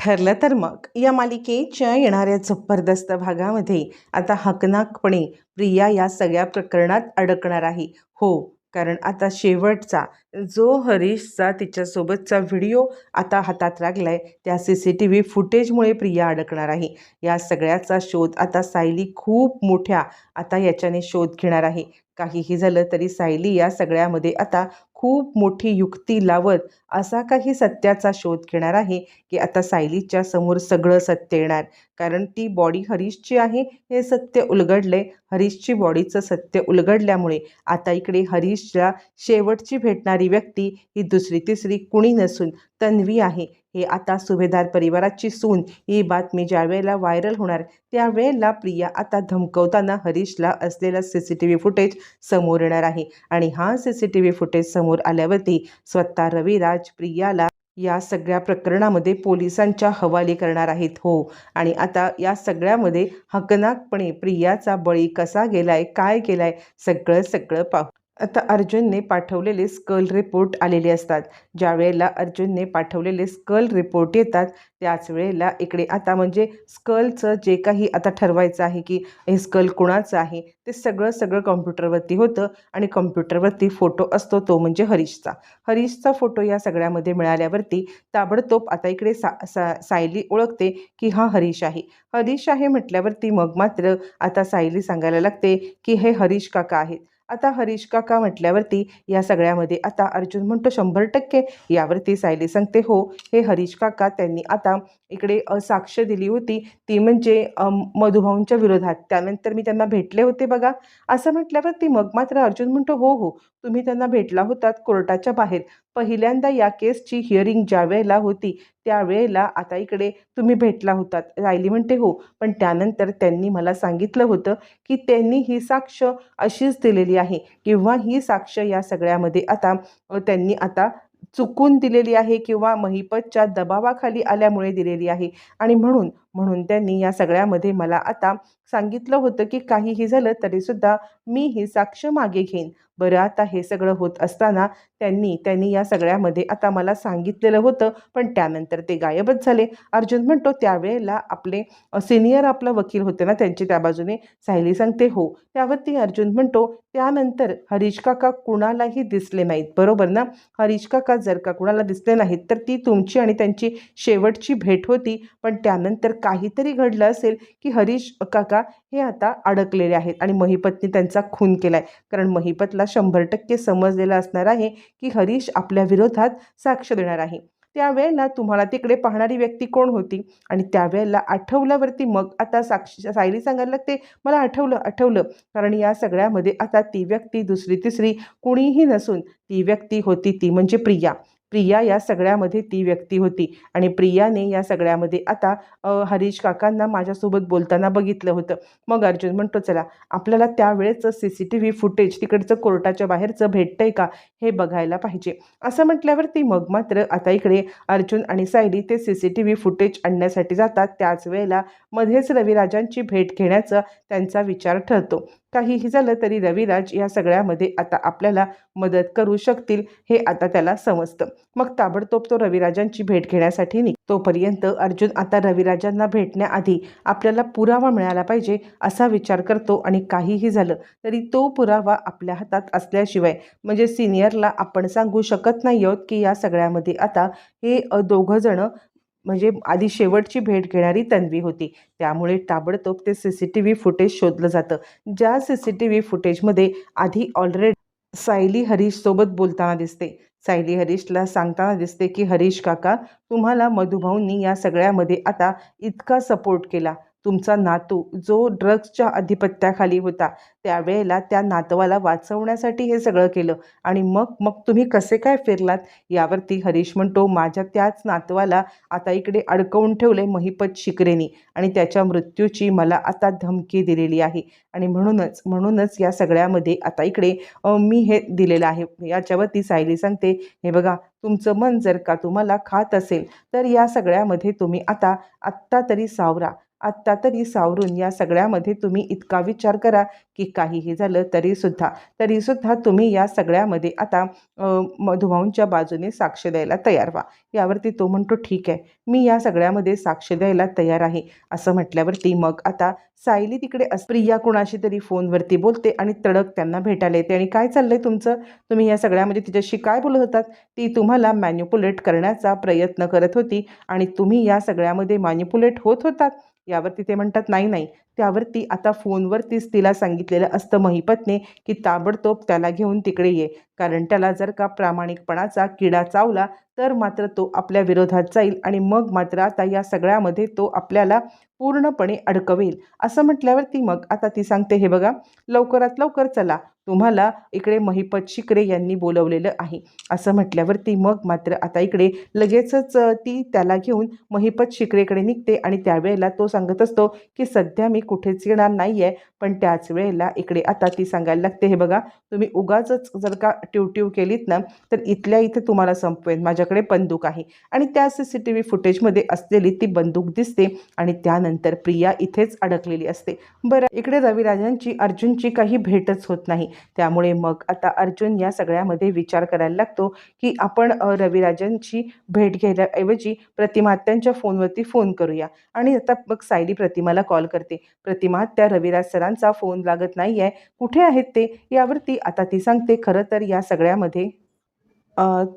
ठरलं तर मग. या मालिकेच्या येणाऱ्या जबरदस्त भागामध्ये आता हकनाकपणे प्रिया या सगळ्या प्रकरणात अडकणार आहे. हो कारण आता शेवटचा जो हरीशचा तिच्यासोबतचा व्हिडिओ आता हातात लागलाय त्या सी सी टी व्ही फुटेजमुळे प्रिया अडकणार आहे. या सगळ्याचा शोध आता सायली खूप मोठ्या आता याच्याने शोध घेणार आहे. काहीही झालं तरी सायली या सगळ्यामध्ये आता खूप मोठी युक्ती लावत असा काही सत्याचा शोध घेणार आहे की आता सायलीच्या समोर सगळं सत्य येणार. कारण ती बॉडी हरीशची आहे हे सत्य उलगडले. हरीशची बॉडीचं सत्य उलगडल्यामुळे आता इकडे हरीशच्या शेवटची भेटणारी व्यक्ती ही दुसरी तिसरी कुणी नसून तन्वी आहे. हे आता सुभेदार परिवाराची सून. ही बातमी ज्यावेळेला व्हायरल होणार त्यावेळेला प्रिया आता धमकवताना हरीशला असलेला C C T V footage समोर येणार आहे. आणि हा C C T V footage समोर आल्यावरती स्वतः रविराज प्रियाला या सगळ्या प्रकरणामध्ये पोलिसांच्या हवाली करणार आहेत हो. आणि आता या सगळ्यामध्ये हकनाकपणे प्रियाचा बळी कसा गेलाय काय केलाय सगळं सगळं पाहू. आता अर्जुनने पाठवलेले स्कल रिपोर्ट आलेले असतात. ज्या वेळेला अर्जुनने पाठवलेले स्कल रिपोर्ट येतात त्याच वेळेला इकडे आता म्हणजे स्कलचं जे काही आता ठरवायचं आहे की हे स्कल कुणाचं आहे ते सगळं सगळं कॉम्प्युटरवरती होतं आणि कॉम्प्युटरवरती फोटो असतो तो म्हणजे हरीशचा. हरीशचा फोटो या सगळ्यामध्ये मिळाल्यावरती ताबडतोब आता इकडे सा सा सायली ओळखते की हा हरीश आहे. हरीश आहे म्हटल्यावरती मग मात्र आता सायली सांगायला लागते की हे हरीश काका आहेत. आता हरीश काका म्हटल्यावरती या सगळ्यामध्ये आता अर्जुन म्हणतो शंभर टक्के. यावरती सायली सांगते हो हे हरीश काका त्यांनी आता इकडे साक्ष दिली होती. ती म्हणजे मधुभाऊंच्या विरोधात. त्यानंतर मी त्यांना भेटले होते बघा. असं म्हटल्यावरती मग मात्र अर्जुन म्हणतो हो हो तुम्ही त्यांना भेटला होतात कोर्टाच्या बाहेर. पहिल्यांदा या केसची हिअरिंग ज्या वेळेला होती त्यावेळेला आता इकडे तुम्ही भेटला होतात. रायली म्हणते हो. पण त्यानंतर त्यांनी मला सांगितलं होतं की त्यांनी ही साक्ष अशीच दिलेली आहे. किंवा ही साक्ष या सगळ्यामध्ये आता त्यांनी आता चुकून दिलेली आहे किंवा महिपतच्या दबावाखाली आल्यामुळे दिलेली आहे. आणि म्हणून म्हणून त्यांनी या सगळ्यामध्ये मला आता सांगितलं होतं की काहीही झालं तरीसुद्धा मी ही साक्ष मागे घेईन. बरं आता हे सगळं होत असताना त्यांनी त्यांनी या सगळ्यामध्ये आता मला सांगितलेलं होतं पण त्यानंतर ते गायबच झाले. अर्जुन म्हणतो त्यावेळेला आपले सिनियर आपला वकील होते ना त्यांची त्या बाजूने. सायली सांगते हो. त्यावरती अर्जुन म्हणतो त्यानंतर हरीश काका कुणालाही दिसले नाहीत. बरोबर ना? हरीश काका जर का कुणाला दिसले नाहीत तर ती तुमची आणि त्यांची शेवटची भेट होती. पण त्यानंतर काहीतरी घडलं असेल की हरीश काका हे आता अडकलेले आहेत आणि महिपतने त्यांचा खून केला आहे कारण महिपतला शंभर टक्के समजलेलं असणार आहे की हरीश आपल्या विरोधात साक्ष देणार आहे. त्यावेळेला तुम्हाला तिकडे पाहणारी व्यक्ती कोण होती? आणि त्यावेळेला आठवल्यावरती मग आता साक्षी सायली सांगायला लागते? मला आठवलं आठवलं. कारण या सगळ्यामध्ये आता ती व्यक्ती दुसरी तिसरी कुणीही नसून ती व्यक्ती होती ती म्हणजे प्रिया. प्रिया या सगळ्यामध्ये ती व्यक्ती होती. आणि प्रियाने या सगळ्यामध्ये आता हरीश काकांना माझ्यासोबत बोलताना बघितलं होतं. मग अर्जुन म्हणतो चला आपल्याला त्यावेळेचं C C T V footage तिकडचं कोर्टाच्या बाहेरचं भेटतंय का? हे बघायला पाहिजे. असं म्हटल्यावरती मग मात्र आता इकडे अर्जुन आणि सायली ते C C T V footage आणण्यासाठी जातात. त्याच वेळेला मध्येच रविराजांची भेट घेण्याचा त्यांचा विचार ठरतो. काहीही झालं तरी रविराज या सगळ्यामध्ये आता आपल्याला मदत करू शकतील हे आता त्याला समजतं. मग ताबडतोब तो रविराजांची भेट घेण्यासाठी निघ. तोपर्यंत अर्जुन आता रविराजांना भेटण्याआधी आपल्याला पुरावा मिळाला पाहिजे असा विचार करतो आणि काहीही झालं तरी तो पुरावा आपल्या हातात असल्याशिवाय म्हणजे सिनियरला आपण सांगू शकत नाही आहोत की या सगळ्यामध्ये आता हे दोघंजणं दोघं म्हणजे आधी शेवटची भेट घेणारी तन्वी होती. त्यामुळे ताबडतोब ते C C T V footage शोधलं जातं. ज्या सी सी टी व्ही फुटेजमध्ये आधी ऑलरेडी सायली हरीशसोबत बोलताना दिसते. सायली हरीशला सांगताना दिसते की हरीश काका तुम्हाला मधुभाऊंनी या सगळ्यामध्ये आता इतका सपोर्ट केला. तुमचा नातू जो ड्रग्सच्या अधिपत्याखाली होता त्यावेळेला त्या नातवाला वाचवण्यासाठी हे सगळं केलं. आणि मग मग तुम्ही कसे काय फिरलात? यावरती हरीश म्हणतो माझ्या त्याच नातवाला आता इकडे अडकवून ठेवले महिपत शिकरेनी आणि त्याच्या मृत्यूची मला आता धमकी दिलेली आहे. आणि म्हणूनच म्हणूनच या सगळ्यामध्ये आता इकडे मी हे दिलेलं आहे. याच्यावरती सायली सांगते हे बघा तुमचं मन जर का तुम्हाला खात असेल तर या सगळ्यामध्ये तुम्ही आता आत्ता तरी सावरा. आत्ता तरी सावरून या सगळ्यामध्ये तुम्ही इतका विचार करा की काहीही झालं तरीसुद्धा तरीसुद्धा तुम्ही या सगळ्यामध्ये आता मधुभाऊंच्या बाजूने साक्ष द्यायला तयार व्हा. यावरती तो म्हणतो ठीक आहे मी या सगळ्यामध्ये साक्ष द्यायला तयार आहे. असं म्हटल्यावरती मग आता सायली तिकडे प्रिया कुणाशी तरी फोनवरती बोलते आणि तडक त्यांना भेटायला येते. आणि काय चाललंय तुमचं? तुम्ही या सगळ्यामध्ये तिच्याशी काय बोलत होतात? ती तुम्हाला मॅन्युपुलेट करण्याचा प्रयत्न करत होती आणि तुम्ही या सगळ्यामध्ये मॅन्युपुलेट होत होतात. यावरती ते म्हणतात नाही नाही. त्यावरती आता फोनवरतीच तिला सांगितलेलं असतं महिपतने की ताबडतोब त्याला घेऊन तिकडे ये. कारण त्याला जर का प्रामाणिकपणाचा किडा चावला तर मात्र तो आपल्या विरोधात जाईल आणि मग मात्र आता या सगळ्यामध्ये तो आपल्याला पूर्णपणे अडकवेल. असं म्हटल्यावरती मग आता ती सांगते हे बघा लवकरात लवकर चला. तुम्हाला इकडे महिपत शिकरे यांनी बोलवलेलं आहे. असं म्हटल्यावरती मग मात्र आता इकडे लगेचच ती त्याला घेऊन महिपत शिकरेकडे निघते आणि त्यावेळेला तो सांगत असतो की सध्या मी कुठेच येणार नाही आहे पण त्याच वेळेला इकडे आता ती सांगायला लागते हे बघा तुम्ही उगाचच जर का ट्यूट्यू केलीत ना तर इथल्या इथे तुम्हाला संपवेन माझ्याकडे बंदूक आहे. आणि त्या सी सी टी व्ही फुटेजमध्ये असलेली ती बंदूक दिसते आणि त्यानंतर प्रिया इथेच अडकलेली असते. बरं इकडे रविराजांची अर्जुनची काही भेटच होत नाही. त्यामुळे मग आता अर्जुन या सगळ्यामध्ये विचार करायला लागतो की आपण रविराजांची भेट घ्यायलाऐवजी प्रतिमा त्यांच्या फोनवरती फोन करूया. आणि आता मग सायली प्रतिमाला कॉल करते. प्रतिमा त्या रविराज सरांचा फोन लागत नाही आहे कुठे आहेत ते? यावरती आता ती सांगते. खरं तर या सगळ्यामध्ये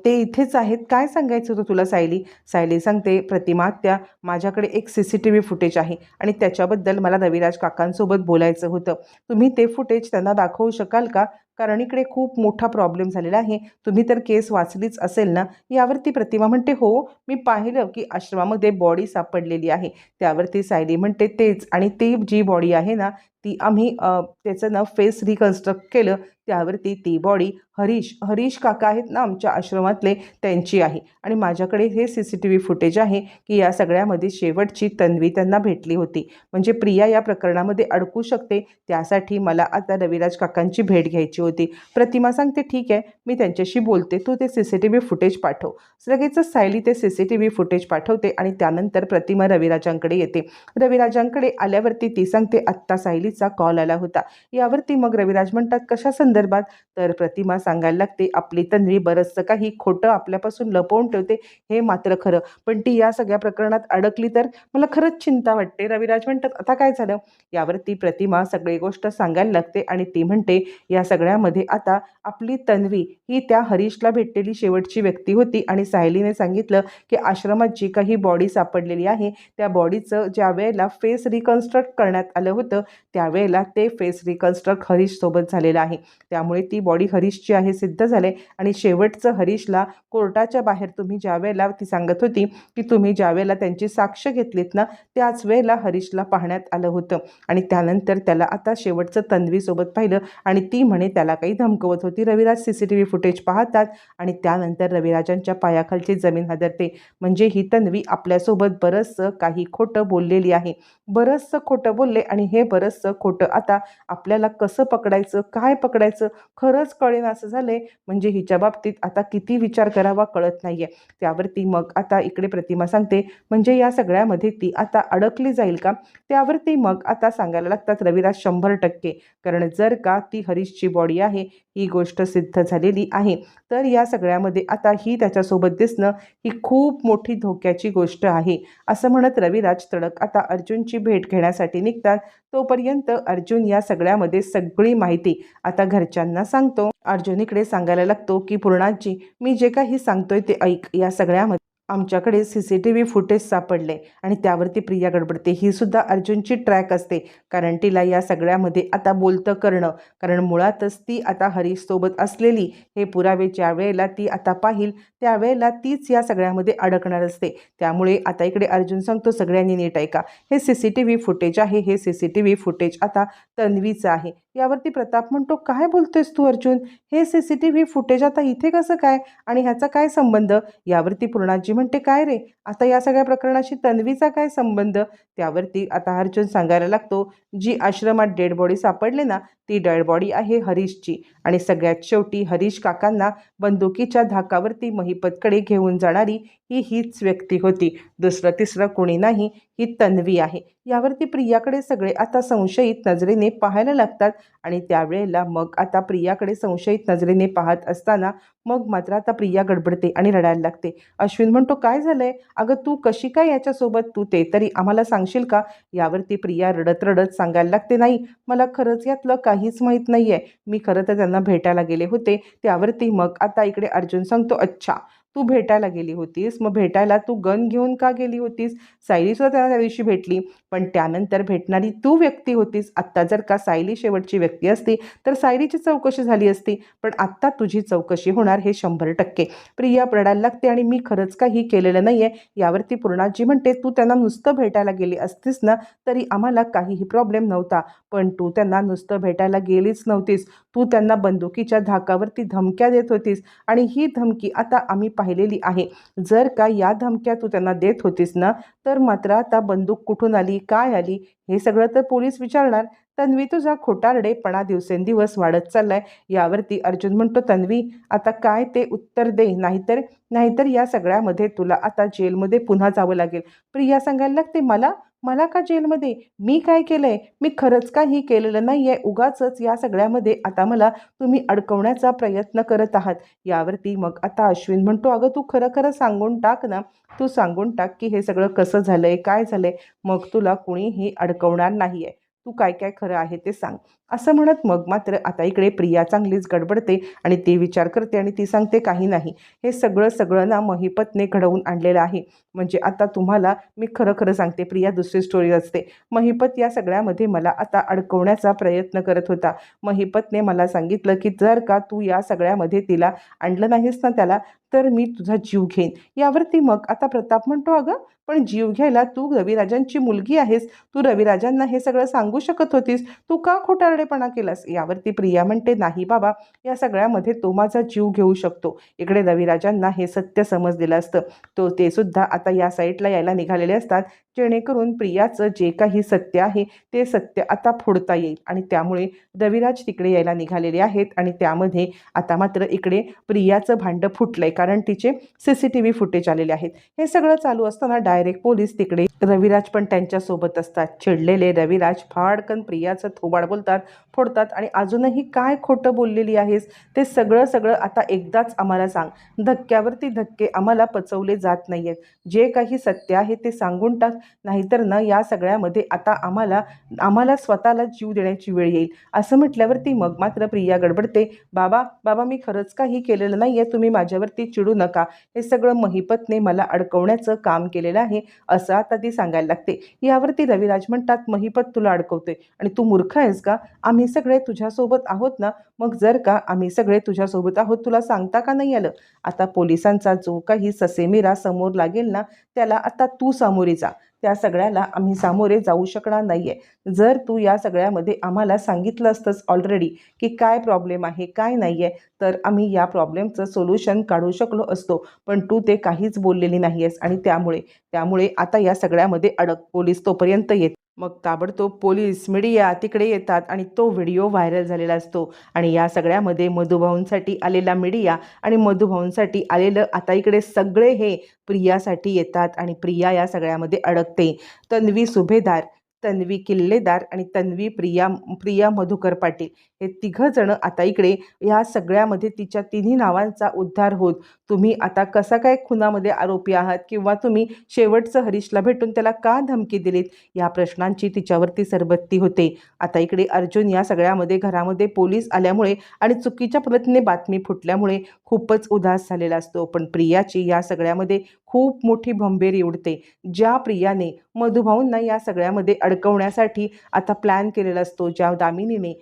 ते इथेच आहेत. काय सांगायचं होतं तुला सायली? सायली सांगते प्रतिमा त्या माझ्याकडे एक C C T V footage आहे आणि त्याच्याबद्दल मला रविराज काकांसोबत बोलायचं होतं. तुम्ही ते फुटेज त्यांना दाखवू शकाल का? कारण इकडे खूप मोठा प्रॉब्लेम झालेला आहे. तुम्ही तर केस वाचलीच असेल ना? यावरती प्रतिमा म्हणते हो मी पाहिलं की आश्रमामध्ये बॉडी सापडलेली आहे. त्यावरती सायली म्हणते तेच आणि ती जी बॉडी आहे ना ती आम्ही त्याचं ना फेस रिकन्स्ट्रक्ट केलं. त्यावरती ती बॉडी हरीश हरीश काका आहेत ना आमच्या आश्रमातले त्यांची आहे. आणि माझ्याकडे हे C C T V footage आहे की या सगळ्यामध्ये शेवटची तन्वी त्यांना भेटली होती. म्हणजे प्रिया या प्रकरणामध्ये अडकू शकते. त्यासाठी मला आता रविराज काकांची भेट घ्यायची होती. प्रतिमा सांगते ठीक आहे मी त्यांच्याशी बोलते. तू ते C C T V footage पाठव. लगेचच सायली ते C C T V footage पाठवते आणि त्यानंतर प्रतिमा रविराजांकडे येते. रविराजांकडे आल्यावरती ती सांगते आत्ता सायली तिचा कॉल आला होता. यावरती मग रविराज म्हणतात कशा संदर्भात? तर प्रतिमा सांगायला लागते आपली तन्वी बरंचसं काही खोटं आपल्यापासून लपवून ठेवते हे मात्र खरं. पण ती या सगळ्या प्रकरणात अडकली तर मला खरंच चिंता वाटते. रविराज म्हणतात आता काय झालं? यावरती प्रतिमा सगळी गोष्ट सांगायला लागते आणि ती म्हणते या सगळ्यामध्ये आता आपली तन्वी ही त्या हरीशला भेटलेली शेवटची व्यक्ती होती आणि सायलीने सांगितलं की आश्रमात जी काही बॉडी सापडलेली आहे त्या बॉडीचं ज्या वेळेला फेस रिकन्स्ट्रक्ट करण्यात आलं होतं त्यावेळेला ते फेस रिकन्स्ट्रक्ट हरीशसोबत झालेलं आहे. त्यामुळे ती बॉडी हरीशची आहे सिद्ध झाले. आणि शेवटचं हरीशला कोर्टाच्या बाहेर तुम्ही ज्या वेळेला ती सांगत होती की तुम्ही ज्या वेळेला त्यांची साक्ष घेतलीत ना त्याच वेळेला हरीशला पाहण्यात आलं होतं. आणि त्यानंतर त्याला आता शेवटचं तन्वीसोबत पाहिलं आणि ती म्हणे त्याला काही धमकवत होती. Raviraj C C T V footage पाहतात आणि त्यानंतर रविराजांच्या पायाखालची जमीन हादरते. म्हणजे ही तन्वी आपल्यासोबत बरंचसं काही खोटं बोललेली आहे. बरंचसं खोटं बोलले आणि हे बरंचसं खोटं. आता आपल्याला कसं पकडायचं काय पकडायचं खरंच कळेन असं झालंय. म्हणजे हिच्या बाबतीत आता किती विचार करावा कळत नाहीये. त्यावरती मग आता इकडे प्रतिमा सांगते. म्हणजे या सगळ्यामध्ये ती आता अडकली जाईल का? त्यावरती मग आता सांगायला लागतात रविराज शंभर टक्के. कारण जर का ती हरीशची बॉडी आहे ही गोष्ट सिद्ध झालेली आहे तर या सगळ्यामध्ये आता ही त्याच्यासोबत दिसणं ही खूप मोठी धोक्याची गोष्ट आहे. असं म्हणत रविराज तडक आता अर्जुनची भेट घेण्यासाठी निघतात. तोपर्यंत अर्जुन या सगळ्यामध्ये सगळी माहिती आता घरच्यांना सांगतो. अर्जुन इकडे सांगायला लागतो की पूर्णाजी मी जे काही सांगतोय ते ऐक. या सगळ्यामध्ये आमच्याकडे C C T V footage सापडले आणि त्यावरती प्रिया गडबडते. ही सुद्धा अर्जुनची ट्रॅक असते. कारण तिला या सगळ्यामध्ये आता बोलतं करणं. कारण मुळातच ती आता हरीशसोबत असलेली. हे पुरावे ज्या वेळेला ती आता पाहिल त्यावेळेला तीच या सगळ्यामध्ये अडकणार असते. त्यामुळे आता इकडे अर्जुन सांगतो सगळ्यांनी नीट ऐका. हे C C T V footage आहे. हे C C T V footage आता तन्वीचं आहे. यावरती प्रताप म्हणतो काय बोलतोयस तू अर्जुन? हे C C T V footage आता इथे कसं काय? आणि ह्याचा काय संबंध? यावरती पूर्णाजी म्हणते काय रे? आता या सगळ्या प्रकरणाशी तन्वीचा काय संबंध? त्यावरती आता अर्जुन सांगायला लागतो जी आश्रमात डेड बॉडी सापडले ना ती डेड बॉडी आहे हरीशची. आणि सगळ्यात शेवटी हरीश काकांना बंदुकीच्या धाकावरती महिपतकडे घेऊन जाणारी ही हीच व्यक्ती होती. दुसरं तिसरं कोणी नाही. ही तन्वी आहे. यावरती प्रियाकडे सगळे आता संशयित नजरेने पाहायला लागतात आणि त्यावेळेला मग आता प्रियाकडे संशयित नजरेने पाहत असताना मग मात्र आता प्रिया गडबडते आणि रडायला लागते. अश्विन म्हणतो काय झालंय? अगं तू कशी काय याच्यासोबत? तू ते तरी आम्हाला सांगशील का? यावरती प्रिया रडत रडत सांगायला लागते नाही मला खरंच यातलं काहीच माहीत नाही आहे मी खरं तर त्यांना भेटायला गेले होते. त्यावरती मग आता इकडे अर्जुन सांगतो अच्छा तू भेटायला गेली होतीस. मग भेटायला तू गन घेऊन का गेली होतीस? सायलीसुद्धा त्यांना त्या दिवशी भेटली. पण त्यानंतर भेटणारी तू व्यक्ती होतीस. आत्ता जर का सायली शेवटची व्यक्ती असती तर सायलीची चौकशी झाली असती. पण आत्ता तुझी चौकशी होणार हे शंभर टक्के. प्रिया रडायला लागते आणि मी खरंच काही केलेलं नाही आहे यावरती पूर्णाजी म्हणते तू त्यांना नुसतं भेटायला गेली असतीस ना तरी आम्हाला काहीही प्रॉब्लेम नव्हता. पण तू त्यांना नुसतं भेटायला गेलीच नव्हतीस. तू त्यांना बंदुकीच्या धाकावरती धमक्या देत होतीस. आणि ही धमकी आता आम्ही पाहिलेली आहे. जर का या धमक्या तू त्यांना देत होतीस ना तर मात्र आता बंदूक कुठून आली काय आली हे सगळं तर पोलीस विचारणार. तन्वी तुझा खोटारडेपणा दिवसेंदिवस वाढत चाललाय. यावरती अर्जुन म्हणतो तन्वी आता काय ते उत्तर दे नाहीतर नाहीतर या सगळ्यामध्ये तुला आता जेलमध्ये पुन्हा जावं लागेल. प्रिया सांगायला लागते मला मला का जेलमध्ये? मी काय केलं आहे मी खरंच काही केलेलं नाही आहे उगाचच या सगळ्यामध्ये आता मला तुम्ही अडकवण्याचा प्रयत्न करत आहात. यावरती मग आता अश्विन म्हणतो अगं तू खरं खरं सांगून टाक ना. तू सांगून टाक की हे सगळं कसं झालं आहे काय झालं आहे मग तुला कुणीही अडकवणार नाही आहे तू काय काय खरं आहे ते सांग. असं म्हणत मग मात्र आता इकडे प्रिया चांगलीच गडबडते आणि ती विचार करते आणि ती सांगते काही नाही. हे सगळं सगळं ना महिपतने घडवून आणलेलं आहे. म्हणजे आता तुम्हाला मी खरं खरं सांगते प्रिया दुसरी स्टोरी असते. महिपत या सगळ्यामध्ये मला आता अडकवण्याचा प्रयत्न करत होता. महिपतने मला सांगितलं की जर का तू या सगळ्यामध्ये तिला आणलं नाहीस ना त्याला तर मी तुझा जीव घेईन. यावरती मग आता प्रताप म्हणतो अगं पण जीव घ्यायला तू रविराजांची मुलगी आहेस. तू रविराजांना हे सगळं सांगू शकत होतीस. तू का खोटारडेपणा केलास? यावरती प्रिया म्हणते नाही बाबा या सगळ्यामध्ये तो माझा जीव घेऊ शकतो. इकडे रविराजांना हे सत्य समजलेलं असतं. तो ते सुद्धा आता या साईडला यायला निघालेले असतात. जेणेकरून प्रियाचं जे काही सत्य आहे ते सत्य आता फोडता येईल. आणि त्यामुळे रविराज तिकडे यायला निघालेले आहेत आणि त्यामध्ये आता मात्र इकडे प्रियाचं भांडं फुटलंय कारण तिचे C C T V footage आलेले आहेत. हे सगळं चालू असताना डायरेक्ट पोलीस तिकडे रविराज पण त्यांच्यासोबत असतात. चिडलेले रविराज फाडकन प्रियाचं थोबाड बोलतात. फोडतात आणि अजूनही काय खोटं बोललेली आहेस ते सगळं सगळं आता एकदाच आम्हाला सांग. धक्क्यावरती धक्के आम्हाला पचवले जात नाही आहेत जे काही सत्य आहे ते सांगून टाक नाहीतर ना या सगळ्यामध्ये आता आम्हाला आम्हाला स्वतःला जीव देण्याची वेळ येईल. असं म्हटल्यावरती मग मात्र प्रिया गडबडते. बाबा बाबा मी खरंच काही केलेलं नाही आहे तुम्ही माझ्यावरती चिडू नका. हे सगळं महिपतने मला अडकवण्याचं काम केलेलं आहे असं आता ती सांगायला लागते. यावरती रविराज म्हणतात महिपत तुला अडकवते आणि तू मूर्ख आहेस का? आम्ही सगळे तुझ्यासोबत आहोत ना मग जर का आम्ही सगळे तुझ्यासोबत आहोत तुला सांगता का नाही आलं? आता पोलिसांचा जो काही ससेमिरा समोर लागेल ना त्याला आता तू सामोरे जा. त्या सगळ्याला आम्ही सामोरे जाऊ शकणार नाही आहे जर तू या सगळ्यामध्ये आम्हाला सांगितलं असतंच ऑलरेडी की काय प्रॉब्लेम आहे काय नाही आहे तर आम्ही या प्रॉब्लेमचं सोल्युशन काढू शकलो असतो. पण तू ते काहीच बोललेली नाही आहेस आणि त्यामुळे त्यामुळे आता या सगळ्यामध्ये अडक पोलीस तोपर्यंत येत मग ताबडतोब पोलीस मीडिया तिकडे येतात आणि तो व्हिडिओ व्हायरल झालेला असतो. आणि या सगळ्यामध्ये मधुभाऊंसाठी आलेला मीडिया आणि मधुभाऊंसाठी आलेलं आता इकडे सगळे हे प्रियासाठी येतात आणि प्रिया या सगळ्यामध्ये अडकते. तन्वी सुभेदार तन्वी किल्लेदार आणि तन्वी प्रिया प्रिया मधुकर पाटील. हे तिघंजणं आता इकडे ह्या सगळ्यामध्ये तिच्या तिन्ही नावांचा उद्धार होत. तुम्ही आता कसा काय खुनामध्ये आरोपी आहात किंवा तुम्ही शेवटचं हरीशला भेटून त्याला का धमकी दिलीत? या प्रश्नांची तिच्यावरती सरबत्ती होते. आता इकडे अर्जुन या सगळ्यामध्ये घरामध्ये पोलीस आल्यामुळे आणि चुकीच्या पद्धतीने बातमी फुटल्यामुळे खूपच उदास झालेला असतो. पण प्रियाची या सगळ्यामध्ये खूप मोठी भंबेरी उडते ज्या प्रियाने मधुभाऊंना या सगळ्यामध्ये अडकवण्यासाठी आता प्लॅन केलेला असतो ज्या दामिनीने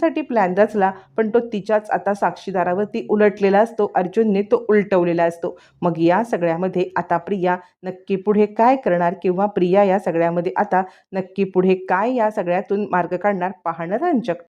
दोघांसाठी प्लॅन रचला पण तो तिच्याच आता साक्षीदारावरती उलटलेला असतो अर्जुनने तो उलटवलेला असतो. मग या सगळ्यामध्ये आता प्रिया नक्की पुढे काय करणार किंवा प्रिया या सगळ्यामध्ये आता नक्की पुढे काय या सगळ्यातून मार्ग काढणार पाहणं रंजक.